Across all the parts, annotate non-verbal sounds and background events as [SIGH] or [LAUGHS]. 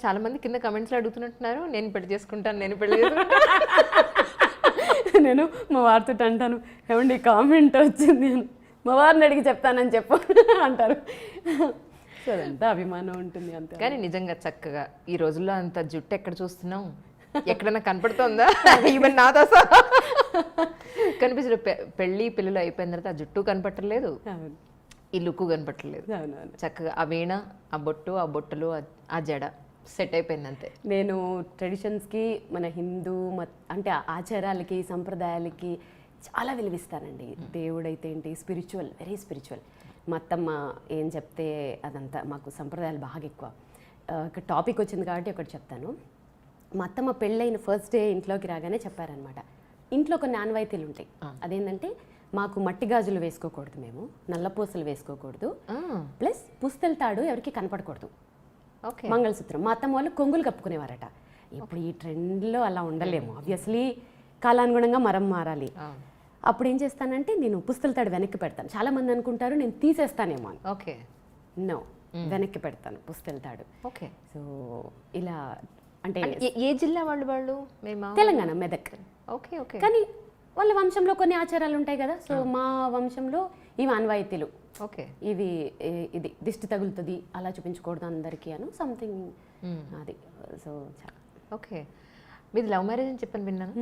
చాలా మంది కింద కమెంట్స్లో అడుగుతున్నట్టున్నారు నేను పెళ్ళి చేసుకుంటాను నేను పెళ్ళి నేను మా వారితో అంటాను ఏమండి కామెంట్ వచ్చింది. అని మా వారిని అడిగి చెప్తానని చెప్పు అంటారు. సో అదంతా అభిమానం ఉంటుంది అంతే. కానీ నిజంగా చక్కగా ఈ రోజుల్లో అంత జుట్టు ఎక్కడ చూస్తున్నాం ఎక్కడన్నా కనపడుతోందా? [LAUGHS] ఈవెన్ నాతో కనిపించదు పె- పెళ్ళి పిల్లలు అయిపోయిన తర్వాత ఆ జుట్టు కనపట్టలేదు. ఈ లుక్ కనపట్టలేదు. చక్కగా ఆ వీణ ఆ బొట్టు ఆ బొట్టులు ఆ జడ. సెట్ అయిపోయింది అంతే. నేను ట్రెడిషన్స్కి మన హిందూ మత్ అంటే ఆచారాలకి సంప్రదాయాలకి చాలా విలువిస్తానండి. దేవుడైతే ఏంటి? Spiritual very spiritual. మా అత్తమ్మ ఏం చెప్తే అదంతా మాకు సంప్రదాయాలు బాగా ఎక్కువ. ఒక టాపిక్ వచ్చింది కాబట్టి ఒకటి చెప్తాను. మా అత్తమ్మ పెళ్ళైన ఫస్ట్ డే ఇంట్లోకి రాగానే చెప్పారనమాట ఇంట్లో కొన్ని ఆనవాయితీలు ఉంటాయి. అదేంటంటే మాకు మట్టి గాజులు వేసుకోకూడదు మేము నల్లపూసలు వేసుకోకూడదు. ప్లస్ పుస్తల తాడు ఎవరికి కనపడకూడదు. మంగళసూత్రం. మా అత్తమ్మ వాళ్ళు కొంగులు కప్పుకునేవారట. ఇప్పుడు ఈ ట్రెండ్లో అలా ఉండలేము. ఆబ్వియస్లీ కాలానుగుణంగా మరం మారాలి. అప్పుడు ఏం చేస్తానంటే నేను పుస్తల తాడు వెనక్కి పెడతాను. చాలా మంది అనుకుంటారు నేను తీసేస్తానేమో అని. ఓకే. నో వెనక్కి పెడతాను పుస్తల తాడు. ఓకే. సో ఇలా అంటే ఏ- జిల్లా వాళ్ళు వాళ్ళు? మేము తెలంగాణ మెదక్. Okay okay. కానీ వాళ్ళ వంశంలో కొన్ని ఆచారాలు ఉంటాయి కదా. సో మా వంశంలో ఇవి ఆన్వాయితీలు ఓకే. ఏ- ఇది దిష్టి తగులుతుంది అలా చూపించకూడదు అందరికీ అను సంథింగ్ అది. సో చాలా. ఓకే. మీది లవ్ మ్యారేజ్ అని చెప్పని విన్నాను.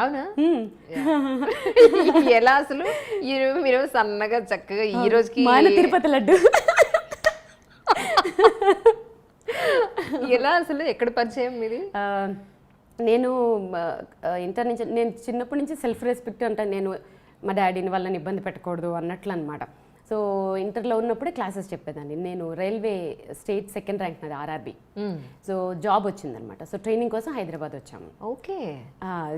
అవునా? [LAUGHS] ఎలా అసలు? మీరు సన్నగా చక్కగా ఈ రోజుకి తిరుపతి లడ్డు. ఎలా అసలు? ఎక్కడ పరిచయం మీది? నేను ఇంటర్ నుంచి నేను చిన్నప్పటి నుంచి సెల్ఫ్ రెస్పెక్ట్ అంటే నేను మా డాడీని వాళ్ళని ఇబ్బంది పెట్టకూడదు అన్నట్లు అనమాట సో ఇంటర్లో ఉన్నప్పుడే క్లాసెస్ చెప్పేదాన్ని. నేను రైల్వే స్టేట్ సెకండ్ ర్యాంక్ నాది ఆర్ఆర్బి. సో జాబ్ వచ్చిందనమాట. సో ట్రైనింగ్ కోసం హైదరాబాద్ వచ్చాము. ఓకే.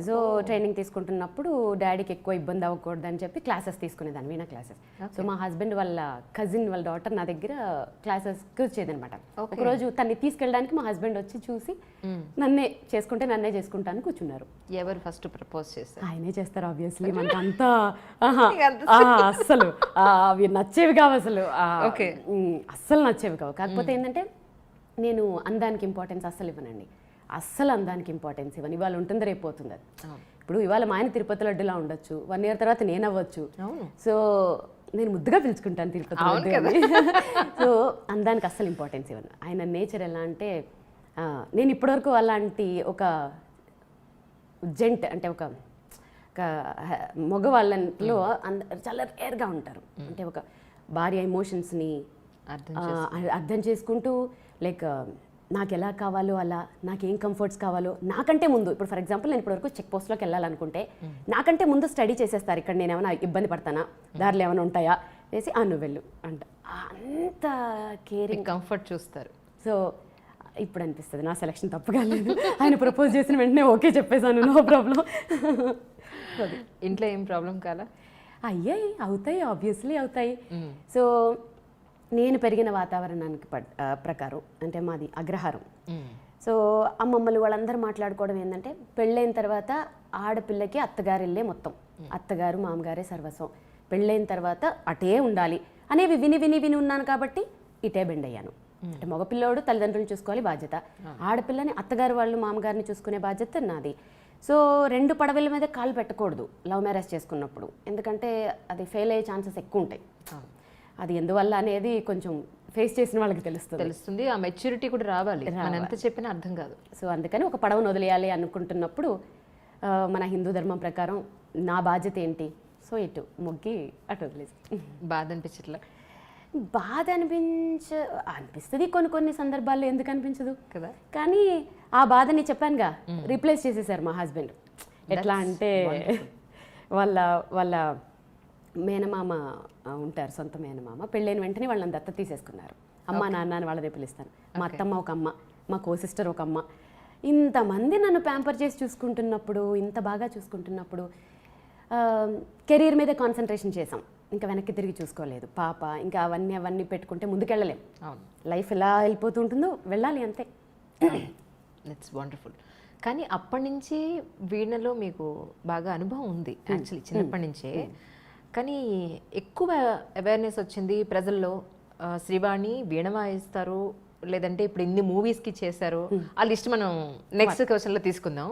సో ట్రైనింగ్ తీసుకుంటున్నప్పుడు డాడీకి ఎక్కువ ఇబ్బంది అవ్వకూడదు అని చెప్పి క్లాసెస్ తీసుకునేదాన్ని వీణా క్లాసెస్. సో మా హస్బెండ్ వాళ్ళ కజిన్ వాళ్ళ డాటర్ నా దగ్గర క్లాసెస్కి వచ్చేదనమాట ఒకరోజు తన్ని తీసుకెళ్ళడానికి మా హస్బెండ్ వచ్చి చూసి నన్నే చేసుకుంటే నన్నే చేసుకుంటాను కూర్చున్నారు. ఎవరు ఫస్ట్ ప్రపోజ్ చేశారు? ఆయనే చేస్తారు ఆబ్వియస్లీ మనకు అంతా నచ్చేవి కావు అసలు. ఉమ్, అస్సలు నచ్చేవి కావు. కాకపోతే ఏంటంటే నేను అందానికి ఇంపార్టెన్స్ అస్సలు ఇవ్వనండి. అస్సలు అందానికి ఇంపార్టెన్స్ ఇవ్వను. ఇవాళ ఉంటుంది రేపు పోతుంది అది. ఇప్పుడు ఇవాళ మా ఆయన తిరుపతి లడ్డులా ఉండొచ్చు. వన్ ఇయర్ తర్వాత నేను అవ్వచ్చు. సో నేను ముద్దుగా పిలుచుకుంటాను తిరుపతి. [LAUGHS] సో అందానికి అస్సలు ఇంపార్టెన్స్ ఇవ్వను. ఆయన నేచర్ ఎలా అంటే నేను ఇప్పటివరకు అలాంటి ఒక జెంట్ అంటే ఒక మగవాళ్ళలో అంద చాలా రేర్గా ఉంటారు. అంటే ఒక భార్య ఎమోషన్స్ని అర్థం చేసుకుంటూ లైక్ నాకు ఎలా కావాలో అలా నాకు ఏం కంఫర్ట్స్ కావాలో నాకంటే ముందు ఇప్పుడు ఫర్ ఎగ్జాంపుల్ నేను ఇప్పటివరకు చెక్ పోస్ట్లోకి వెళ్ళాలనుకుంటే నాకంటే ముందు స్టడీ చేసేస్తారు. ఇక్కడ నేను ఏమైనా ఇబ్బంది పడతానా? దారిలో ఏమైనా ఉంటాయా? వేసి ఆ నువ్వు వెళ్ళు. అంట. అంత కేరింగ్. కంఫర్ట్ చూస్తారు. సో ఇప్పుడు అనిపిస్తుంది. నా సెలక్షన్ తప్పు కాలేదు ఆయన ప్రపోజ్ చేసిన వెంటనే ఓకే చెప్పేశాను. No problem. ఇంట్లో ఏం ప్రాబ్లం కాలా? అయ్యాయి అవుతాయి ఆబ్వియస్లీ అవుతాయి. సో నేను పెరిగిన వాతావరణానికి ప్రకారం అంటే మాది అగ్రహారం. సో అమ్మమ్మలు వాళ్ళందరూ మాట్లాడుకోవడం ఏంటంటే పెళ్ళైన తర్వాత ఆడపిల్లకి అత్తగారు ఇల్లే మొత్తం అత్తగారు మామగారే సర్వస్వం. పెళ్ళైన తర్వాత అటే ఉండాలి అనేవి విని విని విని ఉన్నాను కాబట్టి ఇటే బెండ్ అయ్యాను అంటే మగపిల్లోడు తల్లిదండ్రులు చూసుకోవాలి బాధ్యత. ఆడపిల్లని అత్తగారు వాళ్ళు మామగారిని చూసుకునే బాధ్యత నాది. సో రెండు పడవల మీద కాలు పెట్టకూడదు. లవ్ మ్యారేజ్ చేసుకున్నప్పుడు. ఎందుకంటే అది ఫెయిల్ అయ్యే ఛాన్సెస్ ఎక్కువ ఉంటాయి. అది ఎందువల్ల అనేది కొంచెం ఫేస్ చేసిన వాళ్ళకి తెలుస్తుంది. తెలుస్తుంది. ఆ మెచ్యూరిటీ కూడా రావాలి. మనం ఎంత చెప్పినా అర్థం కాదు. సో అందుకని ఒక పడవను వదిలేయాలి అనుకుంటున్నప్పుడు మన హిందూ ధర్మం ప్రకారం నా బాధ్యత ఏంటి? సో ఇటు మొగ్గి అటు వదిలేసి. బాధ అనిపించట్లా. బాధ అనిపించ అనిపిస్తుంది కొన్ని కొన్ని సందర్భాల్లో ఎందుకు అనిపించదు. కదా. కానీ ఆ బాధని చెప్పానుగా రీప్లేస్ చేసేసారు మా హస్బెండ్. ఎట్లా అంటే వాళ్ళ వాళ్ళ మేనమామ ఉంటారు సొంత మేనమామ. పెళ్ళైన వెంటనే వాళ్ళని దత్త తీసేసుకున్నారు. అమ్మ నాన్న అని వాళ్ళదే పిలుస్తాను. మా అత్తమ్మ ఒక అమ్మ మా కో సిస్టర్ ఒక అమ్మ. ఇంతమంది నన్ను ప్యాంపర్ చేసి చూసుకుంటున్నప్పుడు ఇంత బాగా చూసుకుంటున్నప్పుడు కెరీర్ మీద కాన్సన్ట్రేషన్ చేసాం ఇంకా వెనక్కి తిరిగి చూసుకోలేదు. పాప ఇంకా అవన్నీ అవన్నీ పెట్టుకుంటే ముందుకెళ్ళలేం. అవును. లైఫ్ ఎలా వెళ్ళిపోతూ ఉంటుందో వెళ్ళాలి అంతే. [COUGHS] ఇట్స్ వండర్ఫుల్ కానీ అప్పటి నుంచి వీణలో మీకు బాగా అనుభవం ఉంది యాక్చువల్లీ చిన్నప్పటి నుంచే. కానీ ఎక్కువ అవేర్నెస్ వచ్చింది ప్రజల్లో శ్రీవాణి వీణ వాయిస్తారు లేదంటే ఇప్పుడు ఇన్ని మూవీస్కి చేశారు ఆ లిస్ట్ మనం నెక్స్ట్ క్వశ్చన్లో తీసుకుందాం.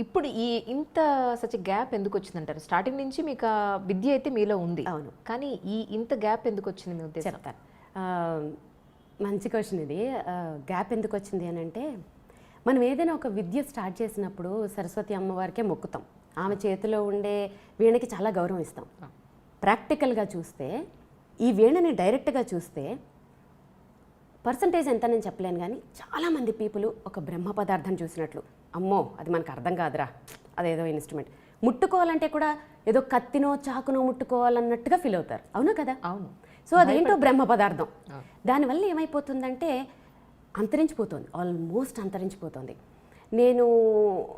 ఇప్పుడు ఈ ఇంత సచ్ గ్యాప్ ఎందుకు వచ్చిందంటారు స్టార్టింగ్ నుంచి మీకు విద్య అయితే మీలో ఉంది. అవును. కానీ ఈ ఇంత గ్యాప్ ఎందుకు వచ్చింది మీ ఉద్దేశం? చెప్తాను. మంచి క్వశ్చన్ ఇది. గ్యాప్ ఎందుకు వచ్చింది అని అంటే మనం ఏదైనా ఒక విద్య స్టార్ట్ చేసినప్పుడు సరస్వతి అమ్మవారికే మొక్కుతాం. ఆమె చేతిలో ఉండే వీణకి చాలా గౌరవం ఇస్తాం. ప్రాక్టికల్గా చూస్తే ఈ వీణని డైరెక్ట్గా చూస్తే పర్సంటేజ్ ఎంత నేను చెప్పలేను కానీ చాలామంది పీపుల్ ఒక బ్రహ్మ పదార్థం చూసినట్లు. అమ్మో అది మనకు అర్థం కాదురా. అదేదో ఇన్స్ట్రుమెంట్ ముట్టుకోవాలంటే కూడా ఏదో కత్తినో చాకునో ముట్టుకోవాలన్నట్టుగా ఫీల్ అవుతారు. అవునా కదా? అవును. సో అదేంటో బ్రహ్మ పదార్థం. దానివల్ల ఏమైపోతుందంటే అంతరించిపోతుంది. ఆల్మోస్ట్ అంతరించిపోతుంది. నేను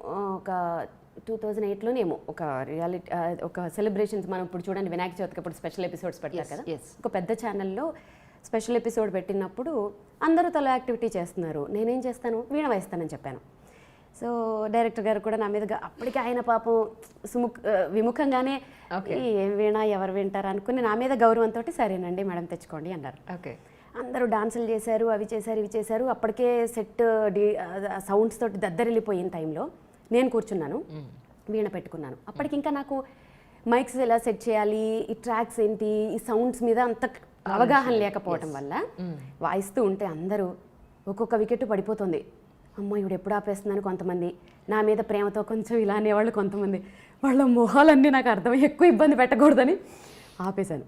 ఒక టూ థౌజండ్ ఎయిట్లోనేమో ఒక రియాలిటీ ఒక సెలబ్రేషన్స్ మనం ఇప్పుడు చూడండి వినాయక చవితికి ఇప్పుడు స్పెషల్ ఎపిసోడ్స్ Yes, కదా. ఒక పెద్ద ఛానల్లో స్పెషల్ ఎపిసోడ్ పెట్టినప్పుడు అందరూ తల యాక్టివిటీ చేస్తున్నారు. నేనేం చేస్తాను? వీణ వాయిస్తానని చెప్పాను. సో డైరెక్టర్ గారు కూడా నా మీద అప్పటికి ఆయన పాపం సుముఖ విముఖంగానే Okay. "ఈ ఏం వీణా ఎవరు వింటారు అనుకుని నా మీద గౌరవంతో సరేనండి మేడం తెచ్చుకోండి అన్నారు. ఓకే. అందరూ డాన్సులు చేశారు అవి చేశారు ఇవి చేశారు. అప్పటికే సెట్ డి సౌండ్స్ తోటి దద్దరిల్లిపోయిన టైంలో నేను కూర్చున్నాను వీణ పెట్టుకున్నాను. అప్పటికి ఇంకా నాకు మైక్స్ ఎలా సెట్ చేయాలి ఈ ట్రాక్స్ ఏంటి ఈ సౌండ్స్ మీద అంత అవగాహన లేకపోవటం వల్ల వాయిస్తూ ఉంటే అందరూ ఒక్కొక్క వికెట్ పడిపోతుంది. అమ్మో ఇవిడ ఎప్పుడు ఆపేస్తుందని కొంతమంది. నా మీద ప్రేమతో కొంచెం ఇలా అనేవాళ్ళు కొంతమంది. వాళ్ళ మొహాలన్నీ నాకు అర్థమై ఎక్కువ ఇబ్బంది పెట్టకూడదని ఆపేశాను.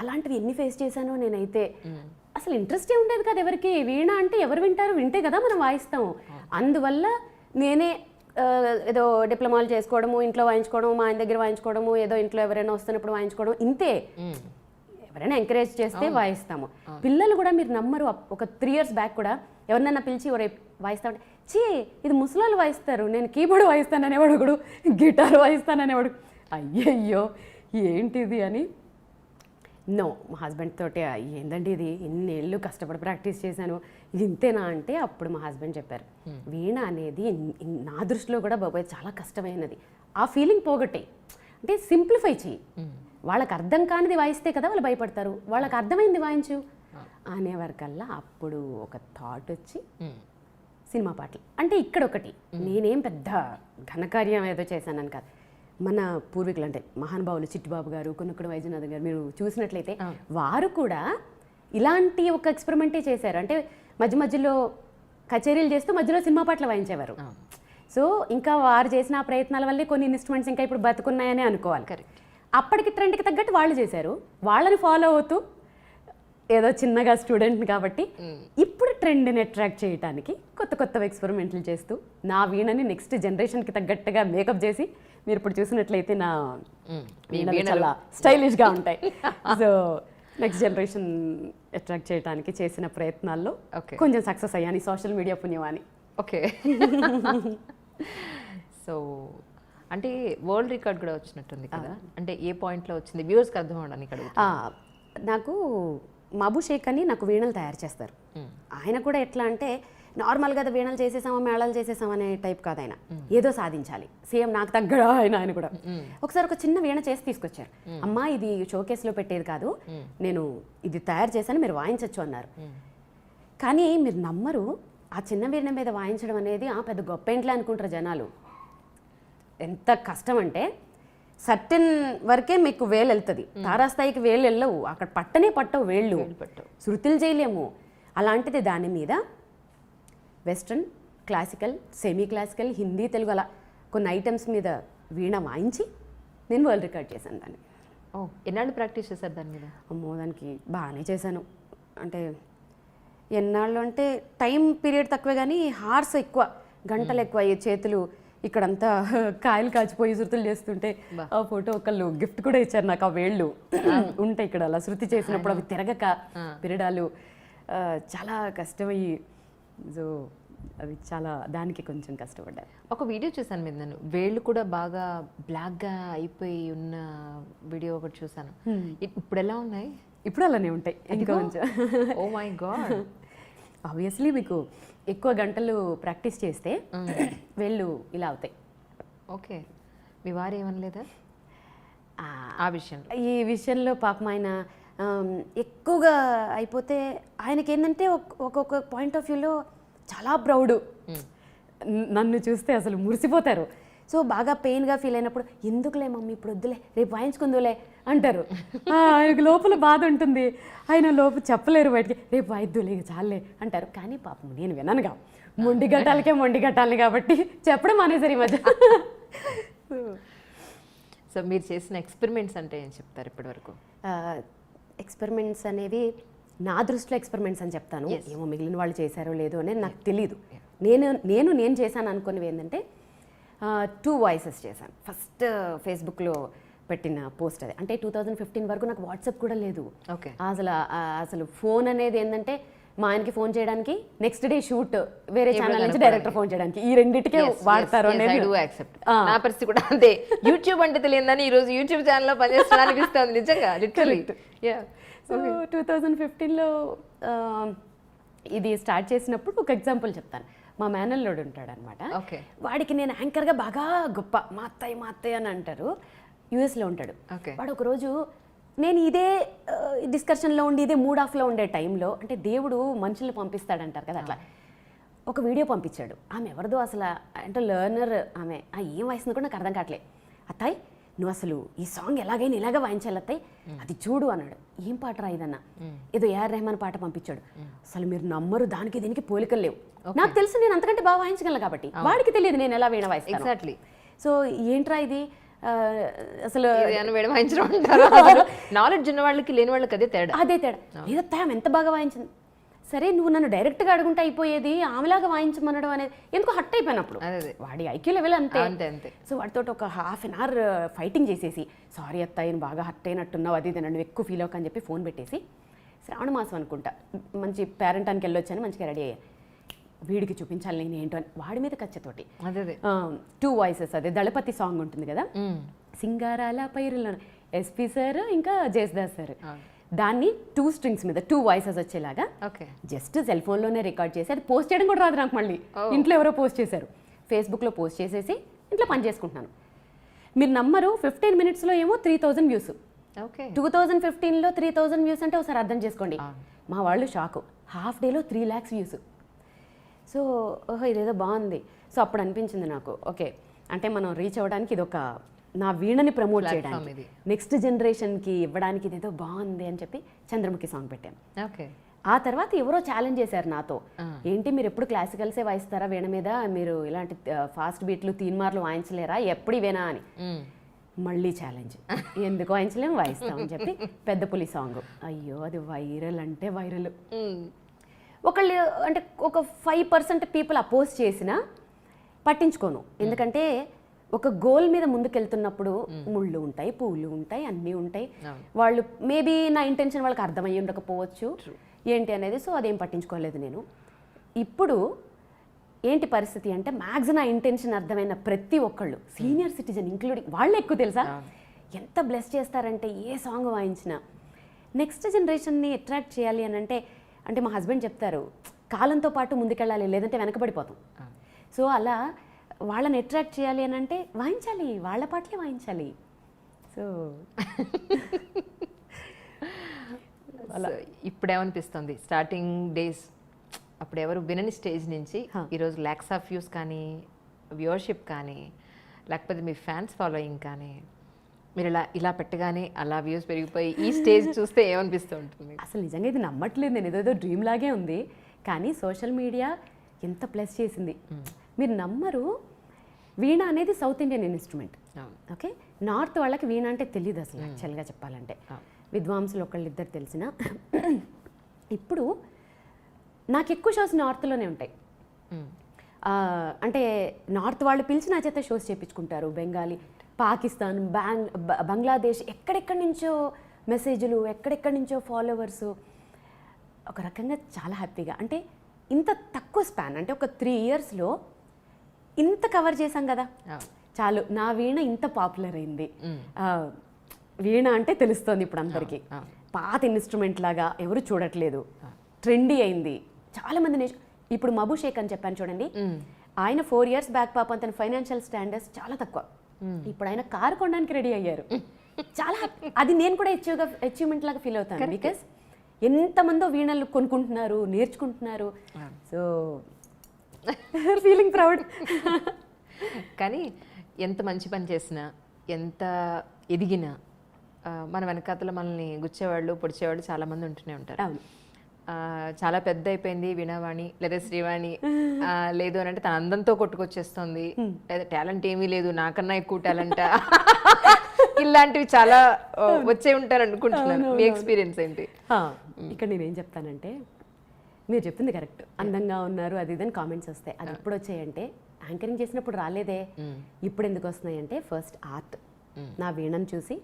అలాంటివి ఎన్ని ఫేస్ చేశానో నేనైతే అసలు ఇంట్రెస్టే ఉండేది కదా ఎవరికి. వీణ అంటే ఎవరు వింటారు? వింటే కదా మనం వాయిస్తాం. అందువల్ల నేనే ఏదో డిప్లొమాలు చేసుకోవడము ఇంట్లో వాయించుకోవడం మా ఆయన దగ్గర వాయించుకోవడము ఏదో ఇంట్లో ఎవరైనా వస్తున్నప్పుడు వాయించుకోవడం ఇంతే. ఎవరైనా ఎంకరేజ్ చేస్తే వాయిస్తాము. పిల్లలు కూడా మీరు నమ్మరు. ఒక త్రీ ఇయర్స్ బ్యాక్ కూడా ఎవరినైనా పిలిచి ఎవరు వాయిస్తా ఉంటే చీ ఇది ముసలాళ్ళు వాయిస్తారు నేను కీబోర్డ్ వాయిస్తాను అనేవాడు ఒకడు గిటార్ వాయిస్తాను అనేవాడు. అయ్యయ్యో ఏంటిది అని. నో మా హస్బెండ్ తోటి ఏందండి ఇది? ఇన్నేళ్ళు కష్టపడి ప్రాక్టీస్ చేశాను. ఇది ఇంతేనా? అంటే అప్పుడు మా హస్బెండ్ చెప్పారు వీణ అనేది నా దృష్టిలో కూడా బాబాయ్ చాలా కష్టమైనది. ఆ ఫీలింగ్ పోగొట్టే. అంటే సింప్లిఫై చెయ్యి. వాళ్ళకి అర్థం కానిది వాయిస్తే కదా వాళ్ళు భయపడతారు. వాళ్ళకి అర్థమైంది వాయించు. అనేవరకల్లా అప్పుడు ఒక థాట్ వచ్చి సినిమా పాటలు. అంటే ఇక్కడ ఒకటి నేనేం పెద్ద ఘనకార్యం ఏదో చేశానని కాదు. మన పూర్వీకులు అంటే మహానుభావులు చిట్టిబాబు గారు కొనుక్కడు వైద్యనాథ్ గారు మీరు చూసినట్లయితే వారు కూడా ఇలాంటి ఒక ఎక్స్పెరిమెంటే చేశారు. అంటే మధ్య మధ్యలో కచేరీలు చేస్తూ మధ్యలో సినిమా పాటలు వాయించేవారు. సో ఇంకా వారు చేసిన ఆ ప్రయత్నాల వల్లే కొన్ని ఇన్స్ట్రుమెంట్స్ ఇంకా ఇప్పుడు బతుకున్నాయని అనుకోవాలి. అప్పటికి ట్రెండ్కి తగ్గట్టు వాళ్ళు చేశారు. వాళ్ళని ఫాలో అవుతూ ఏదో చిన్నగా స్టూడెంట్ కాబట్టి ఇప్పుడు ట్రెండ్ని అట్రాక్ట్ చేయడానికి కొత్త కొత్త ఎక్స్పెరిమెంట్లు చేస్తూ నా వీణని నెక్స్ట్ జనరేషన్కి తగ్గట్టుగా మేకప్ చేసి మీరు ఇప్పుడు చూసినట్లయితే నా చాలా స్టైలిష్గా ఉంటాయి. సో నెక్స్ట్ జనరేషన్ అట్రాక్ట్ చేయడానికి చేసిన ప్రయత్నాల్లో. కొంచెం సక్సెస్ అయ్యాను సోషల్ మీడియా పుణ్యమాని ఓకే సో అంటే వరల్డ్ రికార్డ్ కూడా వచ్చినట్టుంది కదా? అంటే ఏ point లో వచ్చింది? వ్యూవర్స్కి అర్థం అవడానికి నాకు మాబు షేక్ అని నాకు వీణలు తయారు చేస్తారు. ఆయన కూడా ఎట్లా అంటే నార్మల్గా అది వీణలు చేసేసామా మేళాలు చేసేసామా అనే టైప్ కాదు ఆయన. ఏదో సాధించాలి. సేమ్ నాకు తగ్గడా ఆయన ఆయన కూడా. ఒకసారి ఒక చిన్న వీణ చేసి తీసుకొచ్చారు. అమ్మా ఇది షోకేస్లో పెట్టేది కాదు. నేను ఇది తయారు చేశాను మీరు వాయించవచ్చు అన్నారు. కానీ మీరు నమ్మరు ఆ చిన్న వీణ మీద వాయించడం అనేది ఆ పెద్ద గొప్ప ఇంట్లో అనుకుంటారు జనాలు. ఎంత కష్టం అంటే సర్టెన్ వరకే మీకు వేలు వెళ్తుంది తారాస్థాయికి వేలు వెళ్ళవు అక్కడ పట్టనే పట్టవు వేళ్ళు. పట్టవు. శృతులు చేయలేము. అలాంటిది దాని మీద western classical semi classical Hindi Telugu అలా కొన్ని ఐటమ్స్ మీద వీణ వాయించి నేను వరల్డ్ రికార్డ్ చేశాను దాన్ని. ఓ ఎన్నాళ్ళు ప్రాక్టీస్ చేశారు దాని మీద? అమ్మో దానికి బాగానే చేశాను. అంటే ఎన్నాళ్ళు అంటే టైం పీరియడ్ తక్కువే కానీ హార్స్ ఎక్కువ గంటలు ఎక్కువ చేతులు ఇక్కడంతా [LAUGHS] కాయలు కాచిపోయి శృతులు చేస్తుంటే ఆ ఫోటో ఒకళ్ళు గిఫ్ట్ కూడా ఇచ్చారు నాకు ఆ వేళ్ళు. [CLEARS THROAT] ఉంటాయి ఇక్కడ అలా శృతి చేసినప్పుడు అవి తిరగక పిరడాలు చాలా కష్టమయ్యి. సో అవి చాలా దానికి కొంచెం కష్టపడ్డారు ఒక వీడియో చూసాను మీద నేను వేళ్ళు కూడా బాగా బ్లాక్గా అయిపోయి ఉన్న వీడియో ఒకటి చూసాను ఇప్పుడు ఎలా ఉన్నాయి? ఇప్పుడు అలానే ఉంటాయి. ఇంకా కొంచెం. ఓ మై గాడ్ ఆబ్వియస్లీ మీకు ఎక్కువ గంటలు ప్రాక్టీస్ చేస్తే వేళ్ళు ఇలా అవుతాయి. ఓకే. మీ వారు ఏమనలేదా? ఆ, ఆ విషయంలో. ఈ విషయంలో పాపం ఆయన ఎక్కువగా అయిపోతే ఆయనకి ఏంటంటే ఒక్కొక్క పాయింట్ ఆఫ్ వ్యూలో చాలా ప్రౌడ్. నన్ను చూస్తే అసలు మురిసిపోతారు. సో బాగా పెయిన్గా ఫీల్ అయినప్పుడు ఎందుకులే మమ్మీ ఇప్పుడు వద్దులే రేపు వాయించుకుందులే అంటారు. ఆ, ఆయనకు లోపల బాధ ఉంటుంది. ఆయన లోపల చెప్పలేరు బయటికి. రేపు ఇక చాలే అంటారు. కానీ పాపం నేను విననుగా. మొండి గట్టాలకే మొండి గట్టాలి కాబట్టి చెప్పడం మానేసరి ఈ మధ్య. సో మీరు చేసిన ఎక్స్పెరిమెంట్స్ అంటే ఏం చెప్తారు ఇప్పటివరకు? ఎక్స్పెరిమెంట్స్ అనేవి నా దృష్టిలో ఎక్స్పెరిమెంట్స్ అని చెప్తాను. ఏమో మిగిలిన వాళ్ళు చేశారో లేదో అనేది నాకు తెలియదు నేను నేను నేను చేశాను అనుకున్నవి ఏంటంటే టూ వాయిసెస్ చేశాను. ఫస్ట్ ఫేస్బుక్లో పెట్టిన పోస్ట్ అది. అంటే టూ థౌజండ్ ఫిఫ్టీన్ వరకు నాకు వాట్సాప్ కూడా లేదు. ఓకే. అసలు అసలు ఫోన్ అనేది ఏంటంటే మా ఆయనకి ఫోన్ చేయడానికి నెక్స్ట్ డే షూట్ వేరే ఛానల్ నుంచి డైరెక్టర్ ఫోన్ చేయడానికి. ఈ రెండింటికే వాడతారు అనేది నా పరిస్థితి కూడా అంతే. యూట్యూబ్ అంటే తెలియదని ఈ రోజు యూట్యూబ్ ఛానల్లో పనిచేస్తున్నా అనిపిస్తుంది నిజంగా లిటరలీ సో టూ థౌజండ్ ఫిఫ్టీన్లో ఇది స్టార్ట్ చేసినప్పుడు ఒక ఎగ్జాంపుల్ చెప్తాను. మా మేనల్లోడు ఉంటాడు అనమాట వాడికి నేను యాంకర్గా బాగా గొప్ప మా అత్తయ్య మా అత్తయ్య అని అంటారు. యూఎస్లో ఉంటాడు. వాడు ఒకరోజు నేను ఇదే డిస్కషన్లో ఉండి ఇదే మూడ్ ఆఫ్లో ఉండే టైంలో అంటే దేవుడు మనుషుల్ని పంపిస్తాడంటారు కదా అట్లా. ఒక వీడియో పంపించాడు. ఆమె ఎవరిదో అసలు అంటే లెర్నర్ ఆమె. ఆ ఏం వయసుని కూడా నాకు అర్థం కావట్లే అత్తాయ్ నువ్వు అసలు ఈ సాంగ్ ఎలాగైనా ఇలాగ వాయించాలి అత్తాయ్ అది చూడు అన్నాడు. ఏం పాట రా ఇదన్న ఏదో ఏఆర్ రెహమాన్ పాట పంపించాడు. అసలు మీరు నమ్మరు దానికి దీనికి పోలికలు లేవు. నాకు తెలుసు నేను అంతకంటే బాగా వాయించగలను కాబట్టి. వాడికి తెలియదు నేను ఎలా వీణ వాయిస్తాను. ఎగ్జాక్ట్లీ. సో ఏంట్రా ఇది? అసలు వాయించడం నాలెడ్జ్ ఉన్న వాళ్ళకి లేని వాళ్ళకి అదే తేడా. అదే తేడా. లేదత్తా ఆమె ఎంత బాగా వాయించింది. సరే నువ్వు నన్ను డైరెక్ట్గా అడుగుంటే అయిపోయేది ఆమెలాగా వాయించమనడం అనేది ఎందుకు హట్ అయిపోయినప్పుడు. అదే వాడి ఐక్యూ లెవెల్ అంతే. అంతే అంతే. సో వాడితో ఒక హాఫ్ అన్ అవర్ ఫైటింగ్ చేసేసి సారీ అత్త బాగా హట్ అయినట్టున్నావు అది నువ్వు ఎక్కువ ఫీల్ అవ్వకని చెప్పి ఫోన్ పెట్టేసి శ్రావణ మాసం అనుకుంటా. మంచి పేరెంటానికి వెళ్ళొచ్చాను మంచిగా రెడీ అయ్యా. వీడికి చూపించాలి నేను ఏంటో అని వాడి మీద కచ్చతోటి. టూ వాయిసెస్ అదే దళపతి సాంగ్ ఉంటుంది కదా. సింగారాల పైరులో ఎస్పి సార్ ఇంకా జయస్దాస్ సార్ దాన్ని టూ స్ట్రింగ్స్ మీద టూ వాయిసెస్ వచ్చేలాగా ఓకే. జస్ట్ సెల్ ఫోన్లోనే రికార్డ్ చేసి అది పోస్ట్ చేయడం కూడా రాదు నాకు మళ్ళీ. ఇంట్లో ఎవరో పోస్ట్ చేశారు. ఫేస్బుక్లో పోస్ట్ చేసేసి ఇంట్లో పని చేసుకుంటున్నాను. మీరు నమ్మరు ఫిఫ్టీన్ మినిట్స్లో ఏమో three thousand views okay. Two thousand ఫిఫ్టీన్లో త్రీ థౌజండ్ వ్యూస్ అంటే ఒకసారి అర్థం చేసుకోండి. మా వాళ్ళు షాకు హాఫ్ డేలో త్రీ ల్యాక్స్ వ్యూస్ సో ఓహో ఇదేదో బాగుంది. సో అప్పుడు అనిపించింది నాకు. ఓకే. అంటే మనం రీచ్ అవ్వడానికి ఇది ఒక నా వీణని ప్రమోట్ చేయడానికి. నెక్స్ట్ జనరేషన్కి ఇవ్వడానికి ఇదేదో బాగుంది అని చెప్పి చంద్రముఖి సాంగ్ పెట్టాను ఓకే. ఆ తర్వాత ఎవరో ఛాలెంజ్ చేశారు నాతో. ఏంటి మీరు ఎప్పుడు క్లాసికల్సే వాయిస్తారా వీణ మీద? మీరు ఇలాంటి ఫాస్ట్ బీట్లు తీన్మార్లు వాయించలేరా? ఎప్పుడు ఇవేనా అని. మళ్ళీ ఛాలెంజ్ ఎందుకు వాయించలేము? వాయిస్తామని చెప్పి పెద్ద పులి సాంగ్. అయ్యో అది వైరల్ అంటే వైరల్. ఒకళ్ళు అంటే ఒక ఫైవ్ పర్సెంట్ పీపుల్ అపోజ్ చేసినా పట్టించుకోను. ఎందుకంటే ఒక గోల్ మీద ముందుకెళ్తున్నప్పుడు ముళ్ళు ఉంటాయి పువ్వులు ఉంటాయి అన్నీ ఉంటాయి. వాళ్ళు మేబీ నా ఇంటెన్షన్ వాళ్ళకి అర్థమయ్యి ఉండకపోవచ్చు. ఏంటి అనేది సో అదేం పట్టించుకోలేదు నేను. ఇప్పుడు ఏంటి పరిస్థితి అంటే మ్యాక్స్ నా ఇంటెన్షన్ అర్థమైన ప్రతి ఒక్కళ్ళు సీనియర్ సిటిజన్ ఇంక్లూడింగ్ వాళ్ళు ఎక్కువ తెలుసా? ఎంత బ్లెస్ చేస్తారంటే ఏ సాంగ్ వాయించినా. నెక్స్ట్ జనరేషన్ని అట్రాక్ట్ చేయాలి అని అంటే అంటే మా హస్బెండ్ చెప్తారు కాలంతో పాటు ముందుకెళ్ళాలి లేదంటే వెనకబడిపోతాం. సో అలా వాళ్ళని అట్రాక్ట్ చేయాలి అని అంటే వాయించాలి వాళ్ళ పాటలే వాయించాలి. సో సో ఇప్పుడు ఏమనిపిస్తుంది స్టార్టింగ్ డేస్ అప్పుడు ఎవరు వినని స్టేజ్ నుంచి ఈరోజు ల్యాక్స్ ఆఫ్ వ్యూస్ కానీ వ్యూవర్షిప్ కానీ లేకపోతే మీ ఫ్యాన్స్ ఫాలోయింగ్ కానీ మీరు ఇలా ఇలా పెట్టగానే అలా వ్యూస్ పెరిగిపోయి ఈ స్టేజ్ [LAUGHS] చూస్తే ఏమనిపిస్తూ ఉంటుంది అసలు నిజంగా ఇది నమ్మట్లేదు. నేను ఏదేదో డ్రీమ్ లాగే ఉంది. కానీ సోషల్ మీడియా ఎంత ప్లస్ చేసింది. మీరు నమ్మరు. వీణ అనేది South Indian instrument. Okay North వాళ్ళకి వీణ అంటే తెలియదు అసలు యాక్చువల్గా చెప్పాలంటే. విద్వాంసులు ఒకళ్ళిద్దరు తెలిసిన. [COUGHS] ఇప్పుడు నాకు ఎక్కువ షోస్ నార్త్లోనే ఉంటాయి. ఆ, అంటే నార్త్ వాళ్ళు పిలిచి నా చేత షోస్ చేయించుకుంటారు బెంగాలీ పాకిస్తాన్ బ్యాంగ్ బంగ్లాదేశ్ ఎక్కడెక్కడి నుంచో మెసేజ్లు ఎక్కడెక్కడి నుంచో ఫాలోవర్స్ ఒక రకంగా చాలా హ్యాపీగా. అంటే ఇంత తక్కువ స్పాన్ అంటే ఒక త్రీ ఇయర్స్లో ఇంత కవర్ చేశాం కదా. చాలు నా వీణ ఇంత పాపులర్ అయింది. వీణ అంటే తెలుస్తోంది ఇప్పుడు అందరికీ. పాత ఇన్స్ట్రుమెంట్ లాగా ఎవరు చూడట్లేదు. ట్రెండీ అయింది. చాలా మంది నేర్చు ఇప్పుడు మబు షేక్ అని చెప్పాను చూడండి. ఆయన ఫోర్ ఇయర్స్ బ్యాక్ పాపం తన ఫైనాన్షియల్ స్టాండర్డ్స్ చాలా తక్కువ. ఇప్పుడు ఆయన కారు కొనడానికి రెడీ అయ్యారు. చాలా. అది నేను కూడా అచీవ్గా అచీవ్మెంట్ లాగా ఫీల్ అవుతాను. బికాస్ ఎంతమందో వీణలు కొనుక్కుంటున్నారు నేర్చుకుంటున్నారు. సో ఫీలింగ్ ప్రౌడ్ కానీ ఎంత మంచి పని చేసినా ఎంత ఎదిగినా మన వెనకాతల మనల్ని గుచ్చేవాళ్ళు పొడిచేవాళ్ళు చాలా మంది ఉంటూనే ఉంటారు. చాలా పెద్ద అయిపోయింది వీణావాణి లేదా శ్రీవాణి. లేదు అని అంటే తన అందంతో కొట్టుకొచ్చేస్తుంది. లేదా టాలెంట్ ఏమీ లేదు నాకన్నా ఎక్కువ టాలెంట్? ఇలాంటివి చాలా వచ్చే ఉంటారు అనుకుంటున్నాను. మీ ఎక్స్పీరియన్స్ ఏంటి? ఇక్కడ నేనేం చెప్తానంటే మీరు చెప్పింది కరెక్ట్. అందంగా ఉన్నారు అది ఇదని కామెంట్స్ వస్తాయి. అది ఎప్పుడు వచ్చాయంటే యాంకరింగ్ చేసినప్పుడు రాలేదే. ఇప్పుడు ఎందుకు వస్తున్నాయంటే ఫస్ట్ ఆర్ట్. నా వీణను చూసి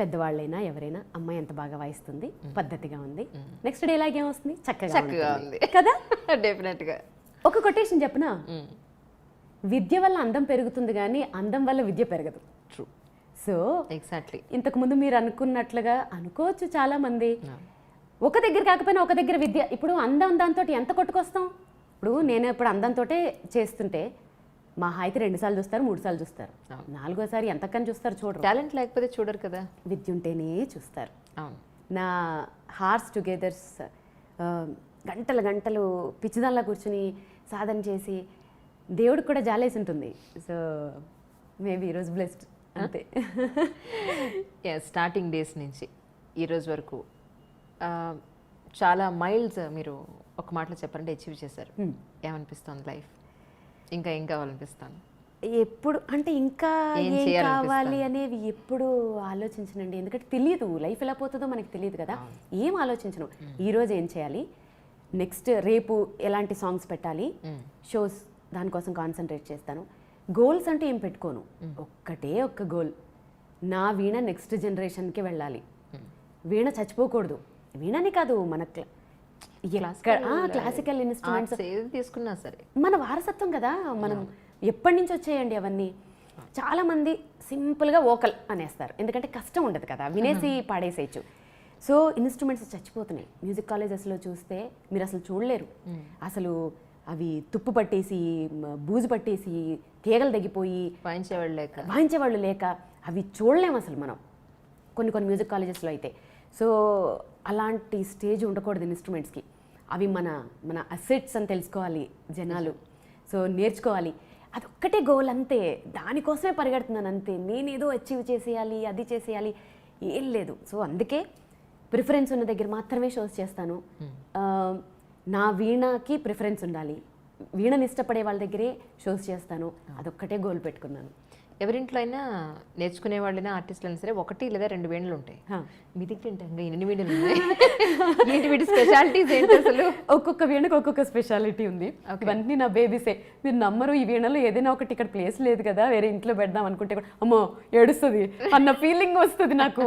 పెద్దవాళ్ళైనా ఎవరైనా అమ్మాయి ఎంత బాగా వాయిస్తుంది పద్ధతిగా ఉంది. నెక్స్ట్ డే ఇలాగే వస్తుంది? చక్కగా చక్కగా. ఉంది. కదా? [LAUGHS] డెఫినెట్గా. ఒక కొటేషన్ చెప్పనా? విద్య వల్ల అందం పెరుగుతుంది కానీ అందం వల్ల విద్య పెరగదు. ట్రూ సో ఎగ్జాక్ట్లీ ఇంతకు ముందు మీరు అనుకున్నట్లుగా అనుకోవచ్చు చాలా మంది ఒక దగ్గర కాకపోయినా ఒక దగ్గర విద్య. ఇప్పుడు అందం దాంతో ఎంత కొట్టుకొస్తాం? ఇప్పుడు నేను ఇప్పుడు అందంతో చేస్తుంటే మా హాయితే రెండు సార్లు చూస్తారు మూడు సార్లు చూస్తారు. నాలుగోసారి ఎంతకని చూస్తారు చూడరు. టాలెంట్ లేకపోతే చూడరు కదా? విద్య ఉంటేనే చూస్తారు నా హార్స్ టుగెదర్స్ గంటలు గంటలు పిచ్చిదాల్లా కూర్చుని సాధన చేసి దేవుడికి కూడా జాలేసి ఉంటుంది. సో మేబీ ఈరోజు బ్లెస్డ్ అంతే. స్టార్టింగ్ డేస్ నుంచి ఈ రోజు వరకు చాలా మైల్స్ మీరు ఒక మాటలో చెప్పారంటే అచీవ్ చేశారు. ఏమనిపిస్తుంది లైఫ్ ఇంకా ఏం కావాలనిపిస్తాను? ఎప్పుడు అంటే ఇంకా ఏం? కావాలి అనేవి ఎప్పుడు ఆలోచించనండి. ఎందుకంటే తెలియదు లైఫ్ ఎలా పోతుందో మనకి తెలియదు కదా. ఏం ఆలోచించను. ఈ రోజు ఏం చేయాలి? నెక్స్ట్ రేపు ఎలాంటి సాంగ్స్ పెట్టాలి? షోస్ దానికోసం కాన్సన్ట్రేట్ చేస్తాను. గోల్స్ అంటే ఏం పెట్టుకోను. ఒక్కటే ఒక్క గోల్. నా వీణ నెక్స్ట్ జనరేషన్కి వెళ్ళాలి. వీణ చచ్చిపోకూడదు. వీణని కాదు మన క్లాసికల్ ఇన్స్ట్రుమెంట్స్ ఏది తీసుకున్నా సరే. మన వారసత్వం కదా మనం ఎప్పటి నుంచి వచ్చాయండి అవన్నీ? చాలా మంది సింపుల్గా ఓకల్ అనేస్తారు. ఎందుకంటే కష్టం ఉండదు కదా వినేసి పాడేసేయచ్చు. సో ఇన్స్ట్రుమెంట్స్ చచ్చిపోతున్నాయి. మ్యూజిక్ కాలేజెస్లో చూస్తే మీరు అసలు చూడలేరు. అసలు అవి తుప్పు పట్టేసి బూజు పట్టేసి తీగలు తగ్గిపోయి వాయించేవాళ్ళు లేక. వాయించేవాళ్ళు లేక అవి చూడలేం అసలు మనం. కొన్ని కొన్ని మ్యూజిక్ కాలేజెస్లో అయితే. సో అలాంటి స్టేజ్ ఉండకూడదు ఇన్స్ట్రుమెంట్స్కి. అవి మన మన అసెట్స్ అని తెలుసుకోవాలి జనాలు. సో నేర్చుకోవాలి. అదొక్కటే గోల్ అంతే. దానికోసమే పరిగెడుతున్నాను అంతే. నేనేదో అచీవ్ చేసేయాలి అది చేసేయాలి ఏం లేదు. సో అందుకే ప్రిఫరెన్స్ ఉన్న దగ్గర మాత్రమే షోస్ చేస్తాను. నా వీణకి ప్రిఫరెన్స్ ఉండాలి. వీణని ఇష్టపడే వాళ్ళ దగ్గరే షోస్ చేస్తాను. అదొక్కటే గోల్ పెట్టుకున్నాను. ఎవరింట్లో అయినా నేర్చుకునే వాళ్ళైనా ఆర్టిస్టులు అయినా సరే ఒకటి లేదా రెండు వేణులు ఉంటాయి. మీ దగ్గర ఎన్ని వేణులు ఉన్నాయి? ఏంటి వీటి స్పెషాలిటీస్ ఏంటి అసలు? ఒక్కొక్క వీణకు ఒక్కొక్క స్పెషాలిటీ ఉంది. ఇవన్నీ నా బేబీసే మీరు నమ్మరు ఈ వీణలో ఏదైనా ఒకటి ఇక్కడ ప్లేస్ లేదు కదా వేరే ఇంట్లో పెడదాం అనుకుంటే కూడా అమ్మో ఏడుస్తుంది అన్న ఫీలింగ్ వస్తుంది నాకు.